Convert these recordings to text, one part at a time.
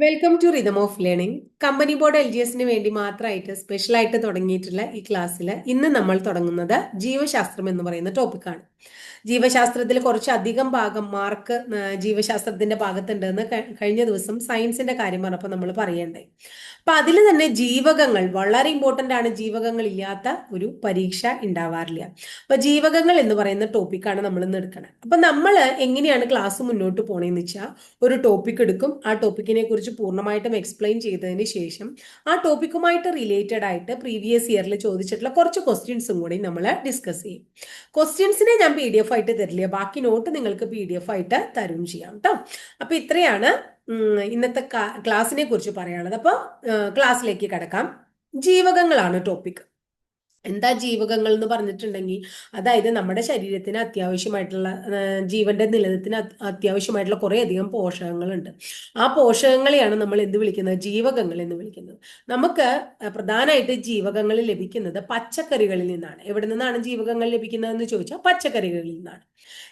Welcome to rhythm of learning company board L G എസിന് വേണ്ടി മാത്രമായിട്ട് സ്പെഷ്യലായിട്ട് തുടങ്ങിയിട്ടുള്ള ഈ ക്ലാസ്സിൽ ഇന്ന് നമ്മൾ തുടങ്ങുന്നത് ജീവശാസ്ത്രം എന്ന് പറയുന്ന ടോപ്പിക്കാണ് ജീവശാസ്ത്രത്തിൽ കുറച്ചധികം ഭാഗം മാർക്ക് ജീവശാസ്ത്രത്തിന്റെ ഭാഗത്തുണ്ടെന്ന് കഴിഞ്ഞ ദിവസം സയൻസിന്റെ കാര്യം പറഞ്ഞപ്പോൾ നമ്മൾ പറയണ്ടേ. അപ്പൊ അതിൽ തന്നെ ജീവകങ്ങൾ വളരെ ഇമ്പോർട്ടന്റ് ആണ് ജീവകങ്ങൾ ഇല്ലാത്ത ഒരു പരീക്ഷ ഉണ്ടാവാറില്ല അപ്പൊ ജീവകങ്ങൾ എന്ന് പറയുന്ന ടോപ്പിക്കാണ് നമ്മൾ ഇന്ന് എടുക്കണത് അപ്പൊ നമ്മൾ എങ്ങനെയാണ് ക്ലാസ് മുന്നോട്ട് പോണേന്ന് വെച്ചാൽ ഒരു ടോപ്പിക് എടുക്കും. ആ ടോപ്പിക്കിനെ കുറിച്ച് പൂർണമായിട്ടും എക്സ്പ്ലെയിൻ ചെയ്തതിന് ശേഷം ആ ടോപ്പിക്കുമായിട്ട് റിലേറ്റഡ് ആയിട്ട് പ്രീവിയസ് ഇയറിൽ ചോദിച്ചിട്ടുള്ള കുറച്ച് ക്വസ്റ്റ്യൻസും കൂടി നമ്മൾ ഡിസ്കസ് ചെയ്യും. ക്വസ്റ്റ്യൻസിനെ ഞാൻ പി ഡി എഫ് ആയിട്ട് തരില്ല. ബാക്കി നോട്ട് നിങ്ങൾക്ക് പി ഡി എഫ് ആയിട്ട് തരും ചെയ്യാം കേട്ടോ അപ്പൊ ഇത്രയാണ് ഇന്നത്തെ ക്ലാസ്സിനെ കുറിച്ച് പറയാനുള്ളത്. അപ്പോൾ ക്ലാസ്സിലേക്ക് കിടക്കാം. ജീവകങ്ങളാണ് ടോപ്പിക് എന്താ ജീവകങ്ങൾ എന്ന് പറഞ്ഞിട്ടുണ്ടെങ്കിൽ അതായത് നമ്മുടെ ശരീരത്തിന് അത്യാവശ്യമായിട്ടുള്ള ജീവന്റെ നിലനിൽപ്പിന് അത്യാവശ്യമായിട്ടുള്ള കുറേ അധികം പോഷകങ്ങളുണ്ട്. ആ പോഷകങ്ങളെയാണ് നമ്മൾ എന്ത് വിളിക്കുന്നത്? ജീവകങ്ങൾ എന്ന് വിളിക്കുന്നത്. നമുക്ക് പ്രധാനമായിട്ട് ജീവകങ്ങൾ ലഭിക്കുന്നത് പച്ചക്കറികളിൽ നിന്നാണ്. എവിടെ നിന്നാണ് ജീവകങ്ങൾ ലഭിക്കുന്നതെന്ന് ചോദിച്ചാൽ പച്ചക്കറികളിൽ നിന്നാണ്.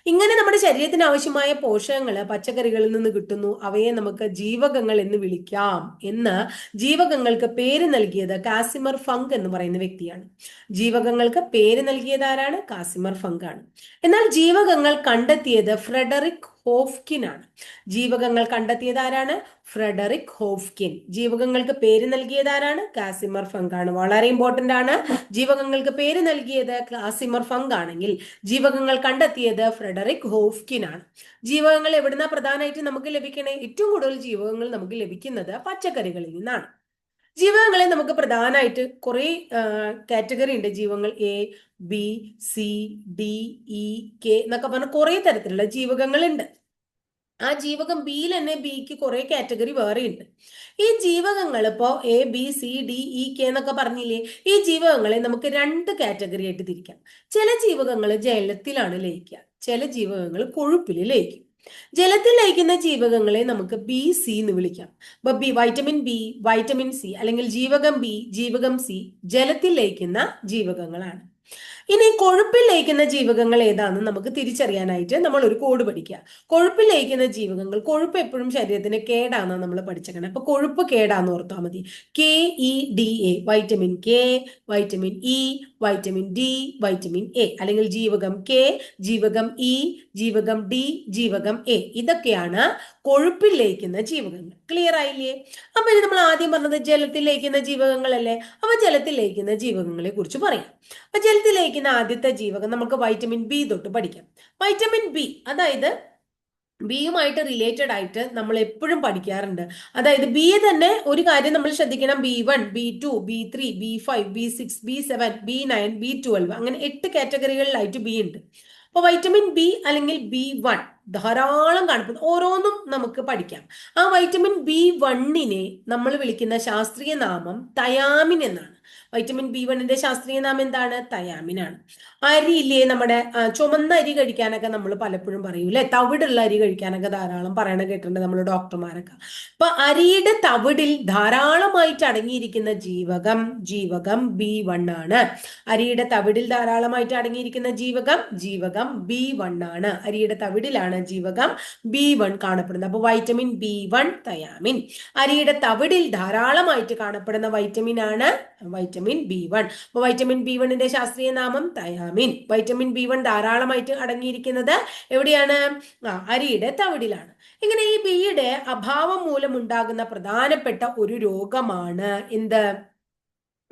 ഇങ്ങനെ നമ്മുടെ ശരീരത്തിന് ആവശ്യമായ പോഷകങ്ങൾ പച്ചക്കറികളിൽ നിന്ന് കിട്ടുന്നു. അവയെ നമുക്ക് ജീവകങ്ങൾ എന്ന് വിളിക്കാം എന്ന് ജീവകങ്ങൾക്ക് പേര് നൽകിയത് കാസിമർ ഫങ്ക് എന്ന് പറയുന്ന വ്യക്തിയാണ്. ജീവകങ്ങൾക്ക് പേര് നൽകിയത് ആരാണ് കാസിമർ ഫങ്കാണ് എന്നാൽ ജീവകങ്ങൾ കണ്ടെത്തിയത് ഫ്രെഡറിക് ഹോഫ്കിൻ ആണ്. ജീവകങ്ങൾ കണ്ടെത്തിയത് ആരാണ്? Frederick Hopkins. ജീവകങ്ങൾക്ക് പേര് നൽകിയത് ആരാണ്? കാസിമർ ഫങ്ക് ആണ് വളരെ ഇമ്പോർട്ടന്റ് ആണ്. ജീവകങ്ങൾക്ക് പേര് നൽകിയത് കാസിമർ ഫങ്ക് ആണെങ്കിൽ ജീവകങ്ങൾ കണ്ടെത്തിയത് ഫ്രെഡറിക് ഹോഫ്കിൻ ആണ്. ജീവകങ്ങൾ എവിടുന്ന പ്രധാനമായിട്ട് നമുക്ക് ലഭിക്കണേ? ഏറ്റവും കൂടുതൽ ജീവകങ്ങൾ നമുക്ക് ലഭിക്കുന്നത് പച്ചക്കറികളിൽ നിന്നാണ്. ജീവകങ്ങളെ നമുക്ക് പ്രധാനമായിട്ട് കുറെ കാറ്റഗറി ഉണ്ട്. ജീവങ്ങൾ A B C D E K എന്നൊക്കെ പറഞ്ഞ കുറെ തരത്തിലുള്ള ജീവകങ്ങളുണ്ട്. ആ ജീവകം ബിയിൽ തന്നെ ബിക്ക് കുറെ കാറ്റഗറി വേറെ ഉണ്ട്. ഈ ജീവകങ്ങൾ ഇപ്പോ A B C D E K എന്നൊക്കെ പറഞ്ഞില്ലേ ഈ ജീവകങ്ങളെ നമുക്ക് രണ്ട് കാറ്റഗറി ആയിട്ട് തിരിക്കാം. ചില ജീവകങ്ങൾ ജലത്തിലാണ് ലയിക്കുക. ചില ജീവകങ്ങൾ കൊഴുപ്പിൽ ലയിക്കും. ജലത്തിൽ ലയിക്കുന്ന ജീവകങ്ങളെ നമുക്ക് ബി സി എന്ന് വിളിക്കാം. അപ്പൊ B vitamin B vitamin C അല്ലെങ്കിൽ ജീവകം ബി ജീവകം സി ജലത്തിൽ ലയിക്കുന്ന ജീവകങ്ങളാണ്. ഇനി കൊഴുപ്പിൽ ലയിക്കുന്ന ജീവകങ്ങൾ ഏതാണെന്ന് നമുക്ക് തിരിച്ചറിയാനായിട്ട് നമ്മൾ ഒരു കോഡ് പഠിക്കുക. കൊഴുപ്പിൽ ലയിക്കുന്ന ജീവകങ്ങൾ കൊഴുപ്പ് എപ്പോഴും ശരീരത്തിന് കേടാന്ന് നമ്മൾ പഠിച്ചേക്കണം. അപ്പൊ കൊഴുപ്പ് കേടാന്ന് ഓർത്താൽ മതി. K E D A vitamin K vitamin E vitamin D vitamin A അല്ലെങ്കിൽ ജീവകം കെ ജീവകം ഇ ജീവകം ഡി ജീവകം എ ഇതൊക്കെയാണ് കൊഴുപ്പിൽ ലയിക്കുന്ന ജീവകങ്ങൾ. ക്ലിയർ ആയില്ലേ? അപ്പൊ ഇനി നമ്മൾ ആദ്യം പറഞ്ഞത് ജലത്തിൽ ലയിക്കുന്ന ജീവകങ്ങളല്ലേ? അപ്പൊ ജലത്തിൽ ലയിക്കുന്ന ജീവകങ്ങളെ കുറിച്ച് പറയാം. അപ്പൊ ജലത്തിൽ ആദ്യത്തെ ജീവകം നമുക്ക് വൈറ്റമിൻ ബി തൊട്ട് പഠിക്കാം. വൈറ്റമിൻ ബി അതായത് ബിയുമായിട്ട് റിലേറ്റഡ് ആയിട്ട് നമ്മൾ എപ്പോഴും പഠിക്കാറുണ്ട്. അതായത് ബി തന്നെ ഒരു കാര്യം നമ്മൾ ശ്രദ്ധിക്കണം. B one B two B three B five B six B seven B nine B twelve അങ്ങനെ എട്ട് കാറ്റഗറികളിലായിട്ട് ബി ഉണ്ട്. അപ്പോൾ വൈറ്റമിൻ ബി അല്ലെങ്കിൽ ബി വൺ ധാരാളം കാണപ്പെടുന്നു ഓരോന്നും നമുക്ക് പഠിക്കാം. ആ വൈറ്റമിൻ ബി വണ്ണിനെ നമ്മൾ വിളിക്കുന്ന ശാസ്ത്രീയ നാമം തയാമിൻ എന്നാണ്. വൈറ്റമിൻ ബി വണ്ണിന്റെ ശാസ്ത്രീയ നാമം എന്താണ്? തയാമിനാണ് അരി ഇല്ലേ നമ്മുടെ ചുമന്ന അരി കഴിക്കാനൊക്കെ നമ്മൾ പലപ്പോഴും പറയും പറയൂലേ തവിടുള്ള അരി കഴിക്കാനൊക്കെ ധാരാളം പറയണ കേട്ടിട്ടുണ്ട് നമ്മൾ ഡോക്ടർമാരൊക്കെ. അപ്പൊ അരിയുടെ തവിടിൽ ധാരാളമായിട്ട് അടങ്ങിയിരിക്കുന്ന ജീവകം ജീവകം ബി വൺ ആണ്. അരിയുടെ തവിടിൽ ധാരാളമായിട്ട് അടങ്ങിയിരിക്കുന്ന ജീവകം ജീവകം ബി വൺ ആണ്. അരിയുടെ തവിടിലാണ് ജീവകം ബി വൺ കാണപ്പെടുന്നത്. അപ്പൊ വൈറ്റമിൻ ബി വൺ തയാമിൻ അരിയുടെ തവിടിൽ ധാരാളമായിട്ട് കാണപ്പെടുന്ന വൈറ്റമിൻ ആണ് വൈറ്റമിൻ ബി വൺ അപ്പൊ വൈറ്റമിൻ ബി വണ്ണിന്റെ ശാസ്ത്രീയ നാമം തയാമിൻ വൈറ്റമിൻ ബി വൺ ധാരാളമായിട്ട് അടങ്ങിയിരിക്കുന്നത് എവിടെയാണ്? ആ അരിയുടെ തവിടിലാണ്. ഇങ്ങനെ ഈ ബിയുടെ അഭാവം മൂലം ഉണ്ടാകുന്ന പ്രധാനപ്പെട്ട ഒരു രോഗമാണ് എന്ത്?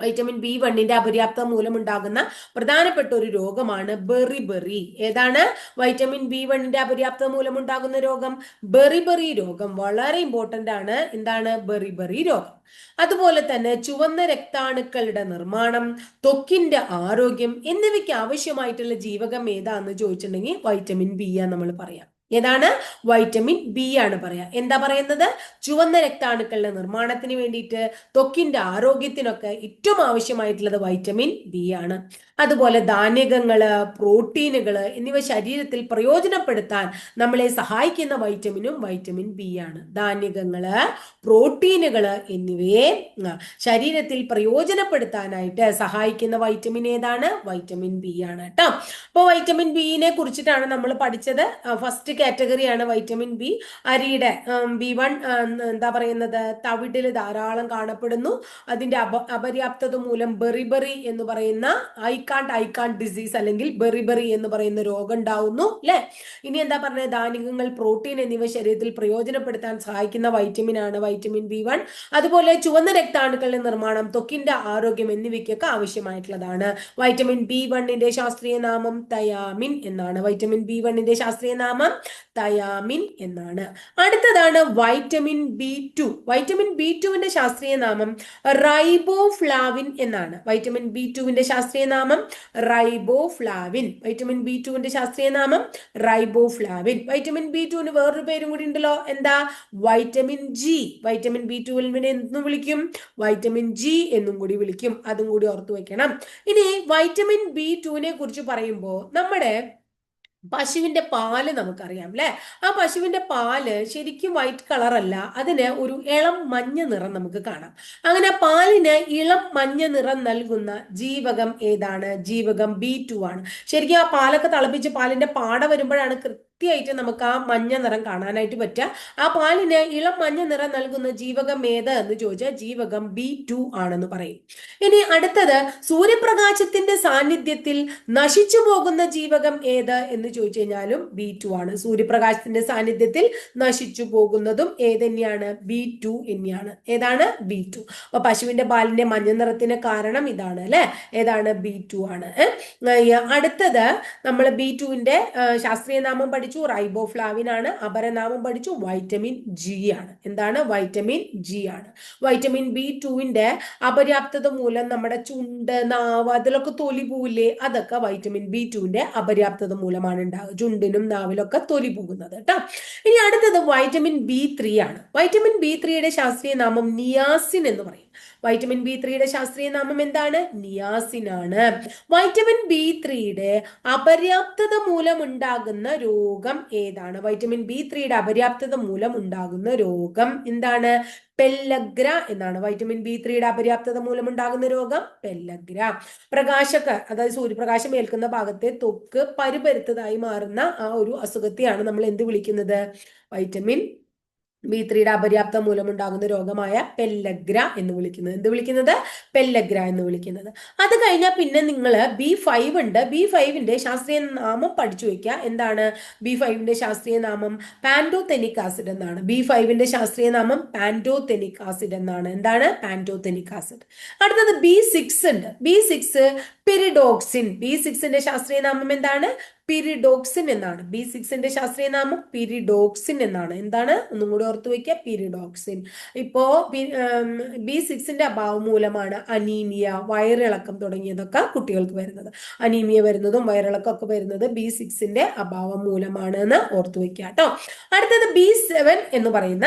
വൈറ്റമിൻ ബി വണ്ണിന്റെ അപര്യാപ്തം മൂലമുണ്ടാകുന്ന പ്രധാനപ്പെട്ട ഒരു രോഗമാണ് ബെറി ബെറി. ഏതാണ്? വൈറ്റമിൻ ബി വണ്ണിന്റെ അപര്യാപ്തം മൂലമുണ്ടാകുന്ന രോഗം ബെറി ബെറി രോഗം. വളരെ ഇമ്പോർട്ടന്റ് ആണ്. എന്താണ്? ബെറി ബെറി രോഗം. അതുപോലെ തന്നെ ചുവന്ന രക്താണുക്കളുടെ നിർമ്മാണം ത്വക്കിന്റെ ആരോഗ്യം എന്നിവയ്ക്ക് ആവശ്യമായിട്ടുള്ള ജീവകം ഏതാന്ന് ചോദിച്ചിട്ടുണ്ടെങ്കിൽ വൈറ്റമിൻ ബി ആ നമ്മൾ പറയാം. ഏതാണ്? വൈറ്റമിൻ ബി ആണ് പറയാ. എന്താ പറയുന്നത്? ചുവന്ന രക്താണുക്കളുടെ നിർമ്മാണത്തിന് വേണ്ടിയിട്ട് ത്വക്കിന്റെ ആരോഗ്യത്തിനൊക്കെ ഏറ്റവും ആവശ്യമായിട്ടുള്ളത് വൈറ്റമിൻ ബി ആണ്. അതുപോലെ ധാന്യകങ്ങൾ പ്രോട്ടീനുകൾ എന്നിവ ശരീരത്തിൽ പ്രയോജനപ്പെടുത്താൻ നമ്മളെ സഹായിക്കുന്ന വൈറ്റമിനും വൈറ്റമിൻ ബി ആണ്. ധാന്യകങ്ങൾ പ്രോട്ടീനുകൾ എന്നിവയെ ശരീരത്തിൽ പ്രയോജനപ്പെടുത്താനായിട്ട് സഹായിക്കുന്ന വൈറ്റമിൻ ഏതാണ്? വൈറ്റമിൻ ബി ആണ് കേട്ടോ അപ്പോൾ വൈറ്റമിൻ ബിനെ കുറിച്ചിട്ടാണ് നമ്മൾ പഠിച്ചത്. ഫസ്റ്റ് കാറ്റഗറിയാണ് വൈറ്റമിൻ ബി അരിയുടെ ബി വൺ എന്താ പറയുന്നത് തവിടിൽ ധാരാളം കാണപ്പെടുന്നു. അതിന്റെ അപ അപര്യാപ്തത മൂലം ബെറിബറി എന്ന് പറയുന്ന ഐക്കാണ്ട് ഐക്കാണ്ട് ഡിസീസ് അല്ലെങ്കിൽ ബെറിബറി എന്ന് പറയുന്ന രോഗം ഉണ്ടാവുന്നു അല്ലെ ഇനി എന്താ പറഞ്ഞത്? ധാന്യങ്ങൾ പ്രോട്ടീൻ എന്നിവ ശരീരത്തിൽ പ്രയോജനപ്പെടുത്താൻ സഹായിക്കുന്ന വൈറ്റമിൻ ആണ് വൈറ്റമിൻ ബി വൺ അതുപോലെ ചുവന്ന രക്താണുക്കളുടെ നിർമ്മാണം തൊക്കിന്റെ ആരോഗ്യം എന്നിവയ്ക്കൊക്കെ ആവശ്യമായിട്ടുള്ളതാണ്. വൈറ്റമിൻ ബി വണ്ണിന്റെ ശാസ്ത്രീയ നാമം തയാമിൻ എന്നാണ്. വൈറ്റമിൻ ബി വണ്ണിന്റെ ശാസ്ത്രീയ നാമം തയാമിൻ എന്നാണ്. അടുത്തതാണ് vitamin B two vitamin B ടുവിന്റെ ശാസ്ത്രീയ നാമം റൈബോഫ്ലാവിൻ എന്നാണ്. വൈറ്റമിൻ ബി ടുവിന്റെ ശാസ്ത്രീയ നാമം റൈബോഫ്ലാവിൻ വൈറ്റമിൻ ബി ടുവിന്റെ ശാസ്ത്രീയ നാമം റൈബോഫ്ലാവിൻ വൈറ്റമിൻ ബി ടുവിന് വേറൊരു പേരും കൂടി ഉണ്ടല്ലോ. എന്താ? വൈറ്റമിൻ ജി വൈറ്റമിൻ ബി ടുവിനെ എന്നും വിളിക്കും. വൈറ്റമിൻ ജി എന്നും കൂടി വിളിക്കും. അതും കൂടി ഓർത്തു വെക്കണം. ഇനി വൈറ്റമിൻ ബി ടുവിനെ കുറിച്ച് പറയുമ്പോൾ നമ്മുടെ പശുവിന്റെ പാൽ നമുക്കറിയാം അല്ലെ ആ പശുവിന്റെ പാൽ ശരിക്കും വൈറ്റ് കളർ അല്ല. അതിന് ഒരു ഇളം മഞ്ഞ നിറം നമുക്ക് കാണാം. അങ്ങനെ പാലിന് ഇളം മഞ്ഞ നിറം നൽകുന്ന ജീവകം ഏതാണ്? ജീവകം ബി ടു ആണ്. ശരിക്കും ആ പാലൊക്കെ തിളപ്പിച്ച് പാലിന്റെ പാട വരുമ്പോഴാണ് കൃത്യമായിട്ട് നമുക്ക് ആ മഞ്ഞ നിറം കാണാനായിട്ട് പറ്റുക. ആ പാലിന് ഇളം മഞ്ഞ നിറം നൽകുന്ന ജീവകം ഏത് എന്ന് ചോദിച്ചാൽ ജീവകം ബി ടു ആണെന്ന് പറയും. ഇനി അടുത്തത് സൂര്യപ്രകാശത്തിന്റെ സാന്നിധ്യത്തിൽ നശിച്ചു പോകുന്ന ജീവകം ഏത് എന്ന് ചോദിച്ചു കഴിഞ്ഞാലും ബി ടു ആണ്. സൂര്യപ്രകാശത്തിന്റെ സാന്നിധ്യത്തിൽ നശിച്ചു പോകുന്നതും ഏതന്നെയാണ് തന്നെയാണ്? ബി ടു എന്നെയാണ് ഏതാണ്? ബി ടു അപ്പൊ പശുവിന്റെ പാലിന്റെ മഞ്ഞ നിറത്തിന് കാരണം ഇതാണ് അല്ലെ? ഏതാണ്? ബി ടു ആണ്. അടുത്തത് നമ്മൾ ബി ടുവിന്റെ ശാസ്ത്രീയ നാമം പഠിച്ചു റൈബോഫ്ലാവിൻ ആണ് അപരനാമം പഠിച്ചു വൈറ്റമിൻ ജി ആണ്. എന്താണ്? വൈറ്റമിൻ ജി ആണ്. വൈറ്റമിൻ ബി ടുവിന്റെ അപര്യാപ്തത മൂലം നമ്മുടെ ചുണ്ട് നാവ് അതിലൊക്കെ തൊലി പോവില്ലേ? അതൊക്കെ വൈറ്റമിൻ ബി ടുവിന്റെ അപര്യാപ്തത മൂലമാണ് ഉണ്ടാവുക. ചുണ്ടിനും നാവിലൊക്കെ തൊലി പോകുന്നത് കേട്ടോ. ഇനി അടുത്തത് വൈറ്റമിൻ ബി ത്രീ ആണ്. വൈറ്റമിൻ ബി ത്രീയുടെ ശാസ്ത്രീയ നാമം നിയാസിൻ എന്ന് പറയും. വൈറ്റമിൻ ബി ത്രീയുടെ ശാസ്ത്രീയ നാമം എന്താണ്? നിയാസിൻ ആണ് വൈറ്റമിൻ ബി ത്രീയുടെ അപര്യാപ്തത മൂലം ഉണ്ടാകുന്ന രോഗം ഏതാണ്? വൈറ്റമിൻ ബി ത്രീയുടെ അപര്യാപ്തത മൂലം ഉണ്ടാകുന്ന രോഗം എന്താണ്? പെല്ലഗ്ര എന്നാണ്. വൈറ്റമിൻ ബി ത്രീയുടെ അപര്യാപ്തത മൂലം ഉണ്ടാകുന്ന രോഗം പെല്ലഗ്ര. പ്രകാശക അതായത് സൂര്യപ്രകാശം ഏൽക്കുന്ന ഭാഗത്തെ തൊക്ക് പരുപരുത്തതായി മാറുന്ന ആ ഒരു അസുഖത്തെയാണ് നമ്മൾ എന്ത് വിളിക്കുന്നത്? വൈറ്റമിൻ ബി ത്രീയുടെ അപര്യാപ്തം മൂലമുണ്ടാകുന്ന രോഗമായ പെല്ലഗ്ര എന്ന് വിളിക്കുന്നത്. എന്ത് വിളിക്കുന്നത്? പെല്ലഗ്ര എന്ന് വിളിക്കുന്നത്. അത് കഴിഞ്ഞാൽ പിന്നെ നിങ്ങൾ ബി ഫൈവ് ഉണ്ട്. ബി ഫൈവിന്റെ ശാസ്ത്രീയ നാമം പഠിച്ചു വയ്ക്കുക. എന്താണ്? ബി ഫൈവിന്റെ ശാസ്ത്രീയ നാമം പാൻഡോതെനിക് ആസിഡ് എന്നാണ്. ബി ഫൈവിന്റെ ശാസ്ത്രീയ നാമം പാൻഡോതെനിക് ആസിഡ് എന്നാണ്. എന്താണ്? Pantothenic acid. അടുത്തത് ബി സിക്സ് ഉണ്ട്. B six pyridoxine. ബി സിക്സിന്റെ ശാസ്ത്രീയ നാമം എന്താണ്? പിരിഡോക്സിൻ എന്നാണ്. ബി സിക്സിന്റെ ശാസ്ത്രീയ നാമം പിരിഡോക്സിൻ എന്നാണ്. എന്താണ്? ഒന്നും കൂടി ഓർത്തു വെക്കുക പിരിഡോക്സിൻ. ഇപ്പോ ബി സിക്സിന്റെ അഭാവം മൂലമാണ് അനീമിയ വയറിളക്കം തുടങ്ങിയതൊക്കെ കുട്ടികൾക്ക് വരുന്നത്. അനീമിയ വരുന്നതും വയറിളക്കം ഒക്കെ വരുന്നത് ബി സിക്സിന്റെ അഭാവം മൂലമാണ് എന്ന് ഓർത്തു വെക്കുക കേട്ടോ. അടുത്തത് ബി സെവൻ എന്ന് പറയുന്ന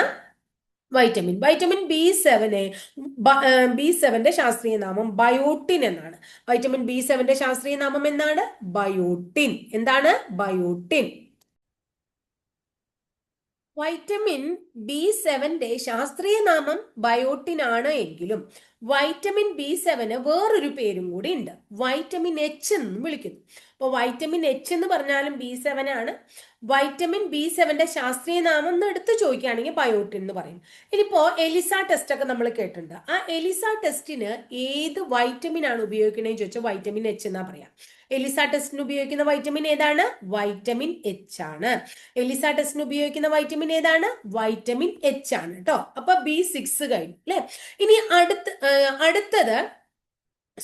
വൈറ്റമിൻ വൈറ്റമിൻ ബി സെവനെ ബി സെവന്റെ ശാസ്ത്രീയ നാമം ബയോട്ടിൻ എന്നാണ്. വൈറ്റമിൻ ബി സെവന്റെ ശാസ്ത്രീയ നാമം എന്താണ്? ബയോട്ടിൻ എന്താണ്? ബയോട്ടിൻ വൈറ്റമിൻ ബി സെവന്റെ ശാസ്ത്രീയ നാമം ബയോട്ടിൻ ആണ് എങ്കിലും വൈറ്റമിൻ ബി സെവന് വേറൊരു പേരും കൂടി ഉണ്ട്. വൈറ്റമിൻ എച്ച് എന്നും വിളിക്കുന്നു. അപ്പോൾ വൈറ്റമിൻ എച്ച് എന്ന് പറഞ്ഞാലും ബി സെവൻ ആണ്. വൈറ്റമിൻ ബി സെവന്റെ ശാസ്ത്രീയ നാമം എന്ന് എടുത്ത് ചോദിക്കുകയാണെങ്കിൽ ബയോട്ടിൻ എന്ന് പറയും. ഇനിയിപ്പോ എലിസ ടെസ്റ്റ് ഒക്കെ നമ്മൾ കേട്ടിട്ടുണ്ട്. ആ എലിസ ടെസ്റ്റിന് ഏത് വൈറ്റമിൻ ആണ് ഉപയോഗിക്കണേന്ന് ചോദിച്ചാൽ വൈറ്റമിൻ എച്ച് എന്നാ പറയാം. എലിസ ടെസ്റ്റിന് ഉപയോഗിക്കുന്ന വൈറ്റമിൻ ഏതാണ്? വൈറ്റമിൻ എച്ച് ആണ്. എലിസ ടെസ്റ്റിന് ഉപയോഗിക്കുന്ന വൈറ്റമിൻ ഏതാണ്? വൈറ്റമിൻ എച്ച് ആണ് കേട്ടോ അപ്പൊ ബി സിക്സ് കഴിഞ്ഞു അല്ലെ? ഇനി അടുത്ത് അടുത്തത്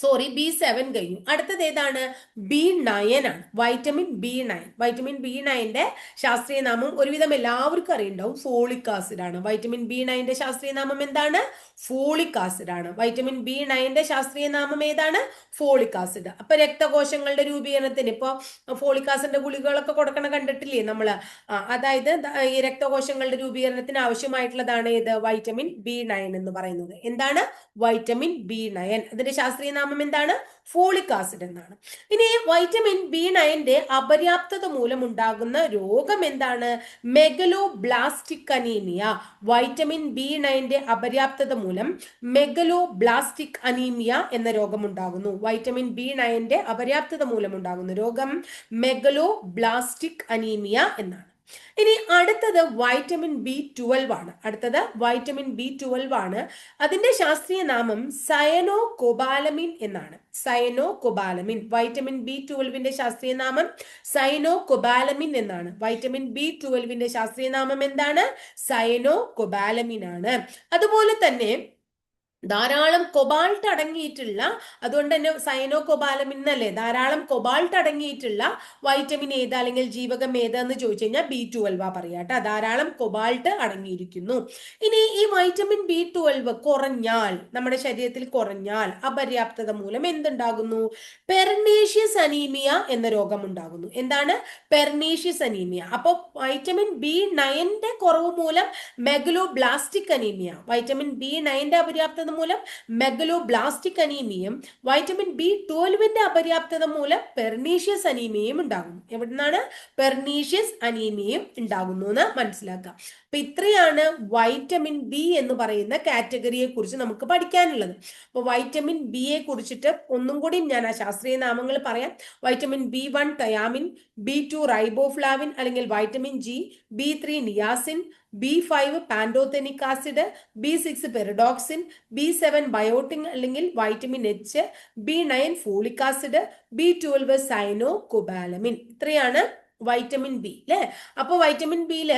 സോറി ബി സെവൻ കഴിഞ്ഞു. അടുത്തത് ഏതാണ്? ബി നയൻ ആണ്. Vitamin B nine vitamin B നയന്റെ ശാസ്ത്രീയ നാമം ഒരുവിധം എല്ലാവർക്കും അറിയുണ്ടാവും ഫോളിക് ആസിഡ് ആണ്. വൈറ്റമിൻ ബി നയന്റെ ശാസ്ത്രീയ നാമം എന്താണ്? ഫോളിക് ആസിഡ് ആണ്. വൈറ്റമിൻ ബി നയന്റെ ശാസ്ത്രീയ നാമം ഏതാണ്? ഫോളിക് ആസിഡ് അപ്പൊ രക്തകോശങ്ങളുടെ രൂപീകരണത്തിന് ഇപ്പൊ ഫോളിക് ആസിഡിന്റെ ഗുളികകളൊക്കെ കൊടുക്കണം കണ്ടിട്ടില്ലേ നമ്മൾ അതായത് ഈ രക്തകോശങ്ങളുടെ രൂപീകരണത്തിന് ആവശ്യമായിട്ടുള്ളതാണ് ഏത്? വൈറ്റമിൻ ബി നയൻ എന്ന് പറയുന്നത്. എന്താണ്? വൈറ്റമിൻ ബി നയൻ അതിന്റെ ശാസ്ത്രീയ നാമം എന്താണ്? ഫോളിക് ആസിഡ് എന്നാണ്. ഇനി വൈറ്റമിൻ ബി നയന്റെ അപര്യാപ്തത മൂലം ഉണ്ടാകുന്ന രോഗം എന്താണ്? Megaloblastic anaemia. വൈറ്റമിൻ ബി നയന്റെ അപര്യാപ്തത മൂലം മെഗലോ ബ്ലാസ്റ്റിക് അനീമിയ എന്ന രോഗം ഉണ്ടാകുന്നു. വൈറ്റമിൻ ബി നയന്റെ അപര്യാപ്തത മൂലം ഉണ്ടാകുന്ന രോഗം മെഗലോ ബ്ലാസ്റ്റിക് അനീമിയ എന്നാണ്. ഇനി അടുത്തത് വൈറ്റമിൻ ബി ട്വൽവ് ആണ്. അടുത്തത് വൈറ്റമിൻ ബി ട്വൽവ് ആണ്. അതിന്റെ ശാസ്ത്രീയ നാമം സയനോ കൊബാലമിൻ എന്നാണ്. സയനോ കൊബാലമിൻ വൈറ്റമിൻ ബി ട്വൽവിന്റെ ശാസ്ത്രീയ നാമം സയനോ കൊബാലമിൻ എന്നാണ് വൈറ്റമിൻ ബി ട്വൽവിന്റെ ശാസ്ത്രീയ നാമം എന്താണ്? സയനോ കൊബാലമിൻ ആണ്. അതുപോലെ തന്നെ ധാരാളം കൊബാൾട്ട് അടങ്ങിയിട്ടുള്ള അതുകൊണ്ട് തന്നെ സൈനോ കൊബാലമിൻ എന്നല്ലേ ധാരാളം കൊബാൾട്ട് അടങ്ങിയിട്ടുള്ള വൈറ്റമിൻ ഏത് അല്ലെങ്കിൽ ജീവകം ഏത് എന്ന് ചോദിച്ചു കഴിഞ്ഞാൽ ബി ട്വൽവ് പറയാട്ടോ ധാരാളം കൊബാൾട്ട് അടങ്ങിയിരിക്കുന്നു. ഇനി ഈ വൈറ്റമിൻ ബി ട്വൽവ് കുറഞ്ഞാൽ നമ്മുടെ ശരീരത്തിൽ കുറഞ്ഞാൽ അപര്യാപ്തത മൂലം എന്തുണ്ടാകുന്നു? പെർനീഷ്യസ് അനീമിയ എന്ന രോഗം ഉണ്ടാകുന്നു എന്താണ് പെർനീഷ്യസ് അനീമിയ അപ്പോൾ വൈറ്റമിൻ ബി നയന്റെ കുറവ് മൂലം megaloblastic anaemia vitamin B നയന്റെ അപര്യാപ്തത മൂലം മെഗലോ ബ്ലാസ്റ്റിക് അനീമിയയും വൈറ്റമിൻ ബി ട്വൽവിന്റെ അപര്യാപ്തത മൂലം പെർണീഷ്യസ് അനീമിയയും ഉണ്ടാകുന്നു. എവിടുന്നാണ്? പെർണീഷ്യസ് അനീമിയയും ഉണ്ടാകുന്നു എന്ന് മനസ്സിലാക്കാം അപ്പൊ ഇത്രയാണ് വൈറ്റമിൻ ബി എന്ന് പറയുന്ന കാറ്റഗറിയെ കുറിച്ച് നമുക്ക് പഠിക്കാനുള്ളത്. അപ്പൊ വൈറ്റമിൻ ബിയെ കുറിച്ചിട്ട് ഒന്നും കൂടി ഞാൻ ആ ശാസ്ത്രീയ നാമങ്ങൾ പറയാം. Vitamin B one thiamine B two riboflavin അല്ലെങ്കിൽ vitamin G B three niacin B five pantothenic acid B six pyridoxine B seven biotin അല്ലെങ്കിൽ vitamin H B nine folic acid B twelve cyanocobalamin ഇത്രയാണ് vitamin B അല്ലെ അപ്പൊ vitamin ബിയിൽ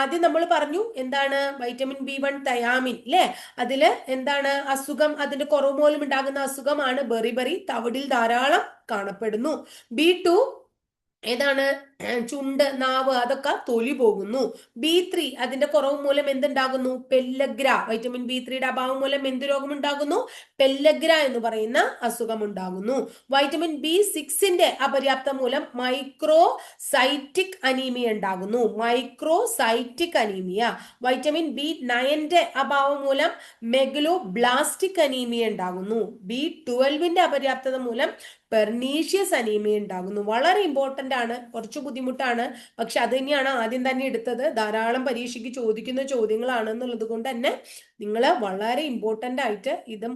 ആദ്യം നമ്മൾ പറഞ്ഞു എന്താണ് വൈറ്റമിൻ ബി വൺ തയാമിൻ അല്ലെ അതിൽ എന്താണ് അസുഖം? അതിന്റെ കുറവ് മൂലം ഉണ്ടാകുന്ന അസുഖമാണ് ബെറിബറി തവിടിൽ ധാരാളം കാണപ്പെടുന്നു. ബി ടു ഏതാണ്? ചുണ്ട് നാവ് അതൊക്കെ തൊലി പോകുന്നു. ബി ത്രീ അതിന്റെ കുറവ് മൂലം എന്തുണ്ടാകുന്നു? പെല്ലഗ്ര വൈറ്റമിൻ ബി ത്രീയുടെ അഭാവം മൂലം എന്ത് രോഗം ഉണ്ടാകുന്നു പെല്ലഗ്ര എന്ന് പറയുന്ന അസുഖം ഉണ്ടാകുന്നു വൈറ്റമിൻ ബി സിക്സിന്റെ അപര്യാപ്ത മൂലം മൈക്രോ സൈറ്റിക് അനീമിയ ഉണ്ടാകുന്നു. Microcytic anaemia vitamin B നയന്റെ അഭാവം മൂലം മെഗലോ ബ്ലാസ്റ്റിക് അനീമിയ ഉണ്ടാകുന്നു ബി ട്വൽവിന്റെ അപര്യാപ്തത മൂലം പെർണീഷ്യസ് അനീമിയ ഉണ്ടാകുന്നു. വളരെ ഇമ്പോർട്ടന്റ് ആണ്. കുറച്ച് ബുദ്ധിമുട്ടാണ്. പക്ഷെ അത് തന്നെയാണ് ആദ്യം തന്നെ എടുത്തത്. ധാരാളം പരീക്ഷയ്ക്ക് ചോദിക്കുന്ന ചോദ്യങ്ങളാണ് എന്നുള്ളത് കൊണ്ട് തന്നെ നിങ്ങൾ വളരെ ഇമ്പോർട്ടന്റ് ആയിട്ട് ഇതും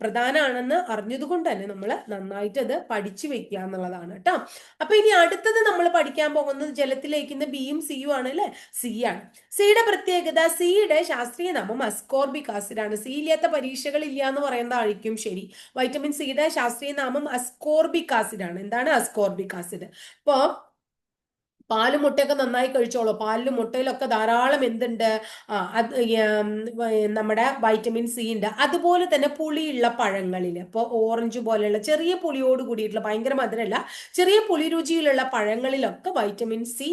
പ്രധാനമാണെന്ന് അറിഞ്ഞതുകൊണ്ട് തന്നെ നമ്മൾ നന്നായിട്ട് അത് പഠിച്ചു വെക്കുക എന്നുള്ളതാണ് കേട്ടോ. അപ്പൊ ഇനി അടുത്തത് നമ്മൾ പഠിക്കാൻ പോകുന്നത് ജലത്തിലേക്കുന്ന ബിയും സിയും ആണ് അല്ലെ? സി ആണ്. സിയുടെ പ്രത്യേകത സിയുടെ ശാസ്ത്രീയ നാമം അസ്കോർബിക് ആസിഡ് ആണ്. സി ഇല്ലാത്ത പരീക്ഷകൾ ഇല്ല എന്ന് പറയുന്നതായിരിക്കും ശരി. വൈറ്റമിൻ സിയുടെ ശാസ്ത്രീയ നാമം അസ്കോർബിക് ആസിഡ് ആണ്. എന്താണ് അസ്കോർബിക് ആസിഡ് ഇപ്പോ പാലും മുട്ടയൊക്കെ നന്നായി കഴിച്ചോളൂ. പാലിലും മുട്ടയിലൊക്കെ ധാരാളം എന്തുണ്ട്? നമ്മുടെ വൈറ്റമിൻ സി ഉണ്ട്. അതുപോലെ തന്നെ പുളിയുള്ള പഴങ്ങളിൽ. ഇപ്പോൾ ഓറഞ്ച് പോലെയുള്ള ചെറിയ പുളിയോട് കൂടിയിട്ടുള്ള ഭയങ്കര മധുരമല്ല ചെറിയ പുളി രുചിയിലുള്ള പഴങ്ങളിലൊക്കെ വൈറ്റമിൻ സി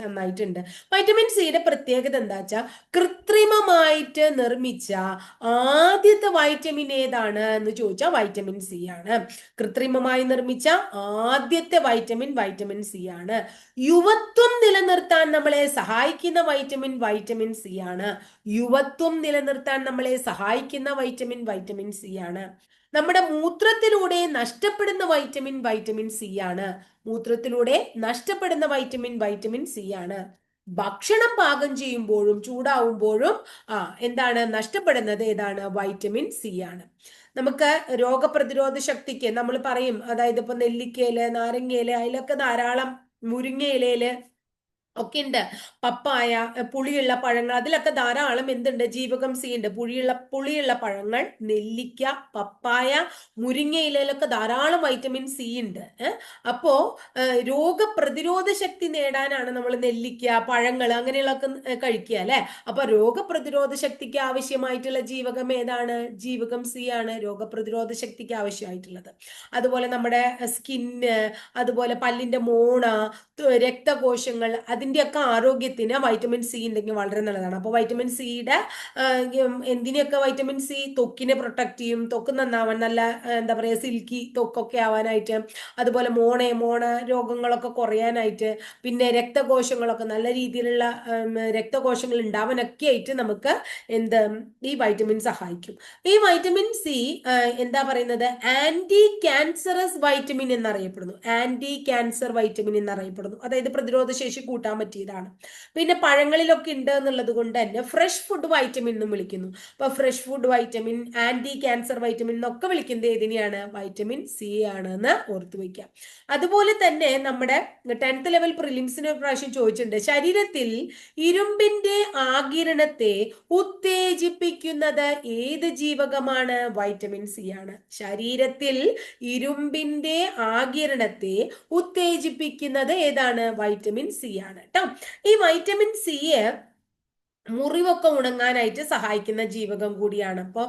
നന്നായിട്ടുണ്ട്. വൈറ്റമിൻ സിയുടെ പ്രത്യേകത എന്താ വെച്ചാൽ കൃത്രിമമായിട്ട് നിർമ്മിച്ച ആദ്യത്തെ വൈറ്റമിൻ ഏതാണ് എന്ന് ചോദിച്ചാൽ വൈറ്റമിൻ സി ആണ്. കൃത്രിമമായി നിർമ്മിച്ച ആദ്യത്തെ വൈറ്റമിൻ വൈറ്റമിൻ സി ആണ്. യുവ യുവത്വം നിലനിർത്താൻ നമ്മളെ സഹായിക്കുന്ന വൈറ്റമിൻ വൈറ്റമിൻ സി ആണ്. യുവത്വം നിലനിർത്താൻ നമ്മളെ സഹായിക്കുന്ന വൈറ്റമിൻ വൈറ്റമിൻ സി ആണ്. നമ്മുടെ മൂത്രത്തിലൂടെ നഷ്ടപ്പെടുന്ന വൈറ്റമിൻ വൈറ്റമിൻ സി ആണ്. മൂത്രത്തിലൂടെ നഷ്ടപ്പെടുന്ന വൈറ്റമിൻ വൈറ്റമിൻ സി ആണ്. ഭക്ഷണം പാകം ചെയ്യുമ്പോഴും ചൂടാവുമ്പോഴും ആ എന്താണ് നഷ്ടപ്പെടുന്നത്? ഏതാണ്? വൈറ്റമിൻ സി ആണ്. നമുക്ക് രോഗപ്രതിരോധ ശക്തിക്ക് നമ്മൾ പറയും അതായത് ഇപ്പൊ നെല്ലിക്കയിൽ നാരങ്ങയിൽ അതിലൊക്കെ ധാരാളം മുരിങ്ങയിലയിൽ ഒക്കെ ഉണ്ട് പപ്പായ പുളിയുള്ള പഴങ്ങൾ അതിലൊക്കെ ധാരാളം എന്തുണ്ട്? ജീവകം സി ഉണ്ട് പുളിയുള്ള പുളിയുള്ള പഴങ്ങൾ നെല്ലിക്ക പപ്പായ മുരിങ്ങ ഇലയിലൊക്കെ ധാരാളം വൈറ്റമിൻ സി ഉണ്ട്. അപ്പോ രോഗപ്രതിരോധ ശക്തി നേടാനാണ് നമ്മൾ നെല്ലിക്ക പഴങ്ങൾ അങ്ങനെയുള്ളതൊക്കെ കഴിക്കുക അല്ലെ? അപ്പൊ രോഗപ്രതിരോധ ശക്തിക്ക് ആവശ്യമായിട്ടുള്ള ജീവകം ഏതാണ്? ജീവകം സി ആണ് രോഗപ്രതിരോധ ശക്തിക്ക് ആവശ്യമായിട്ടുള്ളത്. അതുപോലെ നമ്മുടെ സ്കിന്ന് അതുപോലെ പല്ലിന്റെ മോണ രക്തകോശങ്ങൾ അത് അതിന്റെയൊക്കെ ആരോഗ്യത്തിന് വൈറ്റമിൻ സി ഉണ്ടെങ്കിൽ വളരെ നല്ലതാണ്. അപ്പോൾ വൈറ്റമിൻ സിയുടെ എന്തിനെയൊക്കെ വൈറ്റമിൻ സി തൊക്കിനെ പ്രൊട്ടക്ട് ചെയ്യും. തൊക്ക് നന്നാവാൻ നല്ല എന്താ പറയുക സിൽക്കി തൊക്കൊക്കെ ആവാനായിട്ട് അതുപോലെ മോണെ മോണ രോഗങ്ങളൊക്കെ കുറയാനായിട്ട് പിന്നെ രക്തകോശങ്ങളൊക്കെ നല്ല രീതിയിലുള്ള രക്തകോശങ്ങൾ ഉണ്ടാവാനൊക്കെ ആയിട്ട് നമുക്ക് എന്ത് ഈ വൈറ്റമിൻ സഹായിക്കും. ഈ വൈറ്റമിൻ സി എന്താ പറയുന്നത്? ആന്റി ക്യാൻസറസ് വൈറ്റമിൻ എന്നറിയപ്പെടുന്നു. ആന്റി ക്യാൻസർ വൈറ്റമിൻ എന്നറിയപ്പെടുന്നു. അതായത് പ്രതിരോധ ശേഷി കൂട്ടാൻ കാണാൻ പറ്റിയതാണ് പിന്നെ പഴങ്ങളിലൊക്കെ ഉണ്ട് എന്നുള്ളത് കൊണ്ട് തന്നെ ഫ്രഷ് ഫുഡ് വൈറ്റമിൻ എന്നും വിളിക്കുന്നു. അപ്പൊ fresh food vitamin anti cancer vitamin എന്നൊക്കെ വിളിക്കുന്നത് ഏതിനെയാണ്? വൈറ്റമിൻ സി ആണ് എന്ന് ഓർത്തു വയ്ക്കാം അതുപോലെ തന്നെ നമ്മുടെ ടെൻത്ത് ലെവൽ പ്രിലിംസിന് പ്രാവശ്യം ചോദിച്ചിട്ടുണ്ട്. ശരീരത്തിൽ ഇരുമ്പിന്റെ ആകിരണത്തെ ഉത്തേജിപ്പിക്കുന്നത് ഏത് ജീവകമാണ്? വൈറ്റമിൻ സി ആണ്. ശരീരത്തിൽ ഇരുമ്പിന്റെ ആകിരണത്തെ ഉത്തേജിപ്പിക്കുന്നത് ഏതാണ്? വൈറ്റമിൻ സി ആണ്. കേട്ടോ. ഈ വൈറ്റമിൻ സി മുറിവൊക്കെ ഉണങ്ങാനായിട്ട് സഹായിക്കുന്ന ജീവകം കൂടിയാണ്. അപ്പോൾ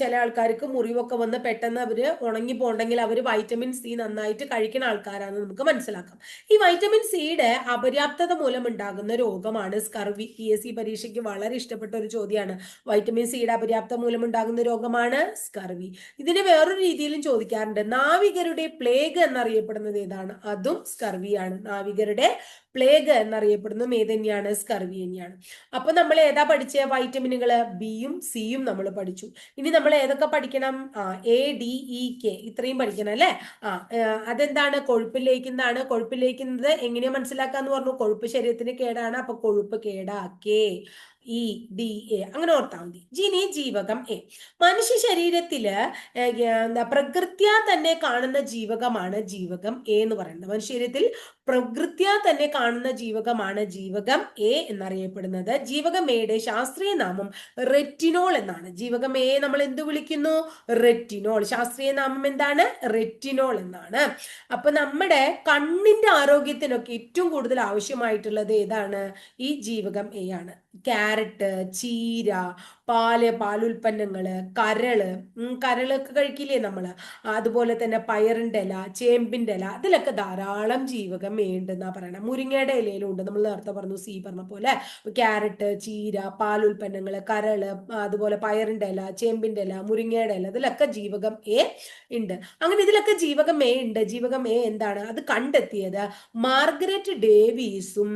ചില ആൾക്കാർക്ക് മുറിവൊക്കെ വന്ന് പെട്ടെന്ന് അവർ ഉണങ്ങി പോണ്ടെങ്കിൽ അവർ വൈറ്റമിൻ സി നന്നായിട്ട് കഴിക്കുന്ന ആൾക്കാരാണെന്ന് നമുക്ക് മനസ്സിലാക്കാം. ഈ വൈറ്റമിൻ സിയുടെ അപര്യാപ്തത മൂലം ഉണ്ടാകുന്ന രോഗമാണ് സ്കർവി പി എസ് സി പരീക്ഷയ്ക്ക് വളരെ ഇഷ്ടപ്പെട്ട ഒരു ചോദ്യമാണ്. വൈറ്റമിൻ സിയുടെ അപര്യാപ്തത മൂലം ഉണ്ടാകുന്ന രോഗമാണ് സ്കർവി ഇതിനെ വേറൊരു രീതിയിലും ചോദിക്കാറുണ്ട്. നാവികരുടെ പ്ലേഗ് എന്നറിയപ്പെടുന്നത് ഏതാണ്? അതും സ്കർവിയാണ് നാവികരുടെ പ്ലേഗ് എന്നറിയപ്പെടുന്നതും ഏത് തന്നെയാണ് സ്കർവി തന്നെയാണ്. അപ്പൊ നമ്മൾ ഏതാ പഠിച്ച? വൈറ്റമിനുകൾ ബിയും സിയും നമ്മൾ പഠിച്ചു. ഇനി നമ്മൾ ഏതൊക്കെ പഠിക്കണം? ആ എ ഡി ഇ കെ ഇത്രയും പഠിക്കണം അല്ലെ? ആ അതെന്താണ്? കൊഴുപ്പിൽ ലയിക്കുന്നതാണ് കൊഴുപ്പിൽ ലയിക്കുന്നത് എങ്ങനെയാ മനസ്സിലാക്കാന്ന് പറഞ്ഞു. കൊഴുപ്പ് ശരീരത്തിന് കേടാണ്. അപ്പൊ കൊഴുപ്പ് കേടാക്കേ. ഇ ഡി എ അങ്ങനെ ഓർത്താൽ മതി. ജിനി ജീവകം എ മനുഷ്യ ശരീരത്തിൽ പ്രകൃത്യാ തന്നെ കാണുന്ന ജീവകമാണ് ജീവകം എ എന്ന് പറയുന്നത്. മനുഷ്യ ശരീരത്തിൽ പ്രകൃത്യ തന്നെ കാണുന്ന ജീവകമാണ് ജീവകം എ എന്നറിയപ്പെടുന്നത്. ജീവകം എയുടെ ശാസ്ത്രീയ നാമം റെറ്റിനോൾ എന്നാണ്. ജീവകം എ നമ്മൾ എന്ത് വിളിക്കുന്നു? റെറ്റിനോൾ. ശാസ്ത്രീയ നാമം എന്താണ്? റെറ്റിനോൾ എന്നാണ്. അപ്പൊ നമ്മുടെ കണ്ണിന്റെ ആരോഗ്യത്തിനൊക്കെ ഏറ്റവും കൂടുതൽ ആവശ്യമായിട്ടുള്ളത് ഏതാണ്? ഈ ജീവകം എ ആണ്. ക്യാരറ്റ് ചീര പാൽ പാലുൽപ്പന്നങ്ങൾ കരൾ കരളൊക്കെ കഴിക്കില്ലേ നമ്മൾ അതുപോലെ തന്നെ പയറിന്റെ ഇല ചേമ്പിന്റെ ഇല അതിലൊക്കെ ധാരാളം ജീവകം വേണ്ടെന്നാ പറയണം. മുരിങ്ങയുടെ ഇലയിലും ഉണ്ട്. നമ്മൾ നേരത്തെ പറഞ്ഞു സി പറഞ്ഞ പോലെ. ക്യാരറ്റ് ചീര പാലുൽപ്പന്നങ്ങൾ കരൾ അതുപോലെ പയറിന്റെ ഇല ചേമ്പിന്റെ ഇല മുരിങ്ങയുടെ ഇല ഇതിലൊക്കെ ജീവകം എ ഉണ്ട് അങ്ങനെ ഇതിലൊക്കെ ജീവകം എ ഉണ്ട് ജീവകം എ എന്താണ്? അത് കണ്ടെത്തിയത് മാർഗരറ്റ് ഡേവീസും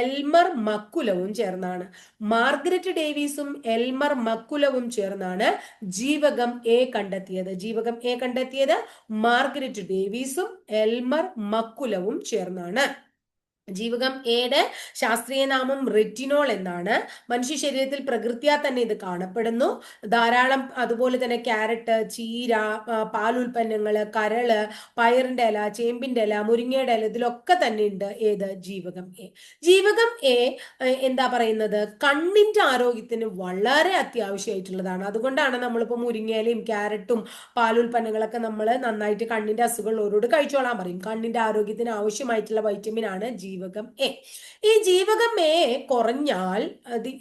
എൽമർ മക്കുലവും ചേർന്നാണ്. മാർഗരറ്റ് ഡേവീസും എൽമർ മക്കുലവും ചേർന്നാണ് ജീവകം എ കണ്ടെത്തിയത്. ജീവകം എ കണ്ടെത്തിയത് മാർഗരറ്റ് ഡേവീസും എൽമർ മക്കുലവും ചേർന്നാണ്. ജീവകം എയുടെ ശാസ്ത്രീയ നാമം റെറ്റിനോൾ എന്നാണ്. മനുഷ്യ ശരീരത്തിൽ പ്രകൃത്യാ തന്നെ ഇത് കാണപ്പെടുന്നു. ധാരാളം അതുപോലെ തന്നെ ക്യാരറ്റ് ചീര പാലുൽപ്പന്നങ്ങൾ കരൾ പയറിന്റെ ഇല ചേമ്പിന്റെ ഇല മുരിങ്ങയുടെ ഇല ഇതിലൊക്കെ തന്നെ ഉണ്ട് ഏത്? ജീവകം എ. ജീവകം എ എന്താ പറയുന്നത്? കണ്ണിന്റെ ആരോഗ്യത്തിന് വളരെ അത്യാവശ്യമായിട്ടുള്ളതാണ്. അതുകൊണ്ടാണ് നമ്മളിപ്പോൾ മുരിങ്ങയിലയും ക്യാരറ്റും പാലുൽപ്പന്നങ്ങളൊക്കെ നമ്മൾ നന്നായിട്ട് കണ്ണിന്റെ അസുഖമുള്ളവരോട് കഴിച്ചോളാൻ പറയും. കണ്ണിന്റെ ആരോഗ്യത്തിന് ആവശ്യമായിട്ടുള്ള വൈറ്റമിൻ ആണ് ജീവകം ജീവകം എ. ഈ ജീവകം എ കുറഞ്ഞാൽ